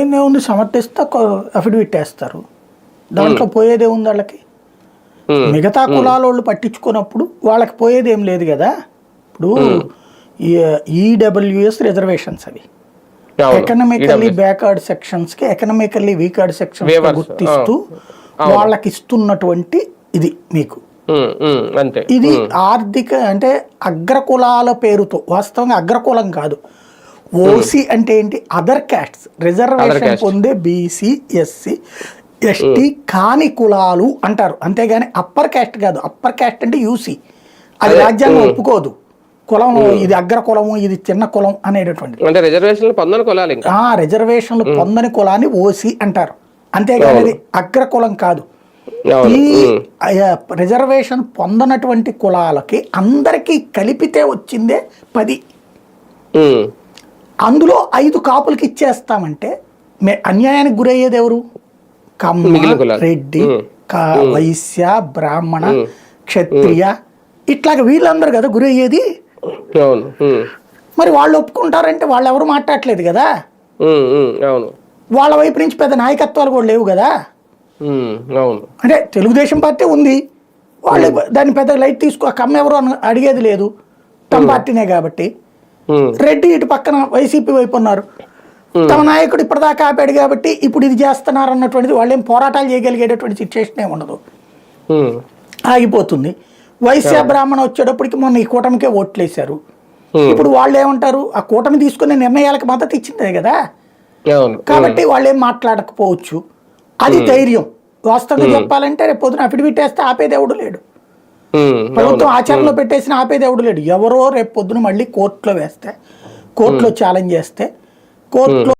ఉంది సమర్థిస్తే అఫిడవిట్ వేస్తారు. దాంట్లో పోయేదే ఉంది వాళ్ళకి? మిగతా కులాల వాళ్ళు పట్టించుకున్నప్పుడు వాళ్ళకి పోయేది ఏం లేదు కదా? ఇప్పుడు ఈడబ్ల్యూఎస్ రిజర్వేషన్స్ అవి. అవును. ఎకనామికల్లీ బ్యాక్వర్డ్ సెక్షన్స్కి ఎకనామికల్లీ వీక్వర్డ్ సెక్షన్స్ గుర్తిస్తూ వాళ్ళకి ఇస్తున్నటువంటి ఇది మీకు. ఇది ఆర్థిక అంటే అగ్రకులాల పేరుతో వాస్తవంగా అగ్రకులం కాదు. ఓసీ అంటే ఏంటి? Other castes reservation. పొందే బీసీ ఎస్సీ ఎస్టీ కాని కులాలు అంటారు. అంతేగాని అప్పర్ క్యాస్ట్ కాదు. అప్పర్ క్యాస్ట్ అంటే యూసీ అది రాజ్యాంగం ఒప్పుకోదు. కులం ఇది అగ్ర కులము ఇది చిన్న కులం అనేటటువంటిది. అంటే రిజర్వేషన్లు పొందని కొలాలి ఆ రిజర్వేషన్లు పొందని కులాన్ని ఓసీ అంటారు. అంతేగాని అది అగ్ర కులం కాదు. ఈ రిజర్వేషన్ పొందనటువంటి కులాలకి అందరికీ కలిపితే వచ్చిందే పది. అందులో ఐదు కాపులకి ఇచ్చేస్తామంటే మే- అన్యాయానికి గురయ్యేది ఎవరు? కమ్మ. రెడ్డి వైశ్య బ్రాహ్మణ క్షత్రియ ఇట్లాగ వీళ్ళందరూ కదా గురయ్యేది? మరి వాళ్ళు ఒప్పుకుంటారంటే వాళ్ళు ఎవరు మాట్లాడట్లేదు కదా? అవును. వాళ్ళ వైపు నుంచి పెద్ద నాయకత్వాలు కూడా లేవు కదా? అవును. అంటే తెలుగుదేశం పార్టీ ఉంది. వాళ్ళు దాన్ని పెద్ద లైట్ తీసుకో కమ్మ ఎవరు అడిగేది లేదు. తమ పార్టీనే కాబట్టి. రెడ్డి ఇటు పక్కన వైసీపీ వైపు ఉన్నారు. తమ నాయకుడు ఇప్పటిదాకా ఆపాడు కాబట్టి ఇప్పుడు ఇది చేస్తున్నారు అన్నటువంటిది వాళ్ళు ఏం పోరాటాలు చేయగలిగేటటువంటి సిచ్యువేషన్ ఏమి ఉండదు. ఉమ్, ఆగిపోతుంది. వైశ్య బ్రాహ్మణ వచ్చేటప్పటికి మొన్న ఈ కూటమికే ఓట్లేశారు. Hmm. ఇప్పుడు వాళ్ళు ఏమంటారు? ఆ కూటమి తీసుకునే నిర్ణయాలకు మద్దతు ఇచ్చిందే కదా? కాబట్టి వాళ్ళు ఏం మాట్లాడకపోవచ్చు. అది ధైర్యం. వాస్తవంగా చెప్పాలంటే రేపు పొద్దున అఫిడవిట్ వేస్తే ఆపేదేవుడు లేడు. ప్రభుత్వం ఆచరణలో పెట్టేసిన ఆపేదేవుడు లేడు. ఎవరో రేపు పొద్దున మళ్ళీ కోర్టులో వేస్తే కోర్టులో ఛాలెంజ్ చేస్తే కోర్టులో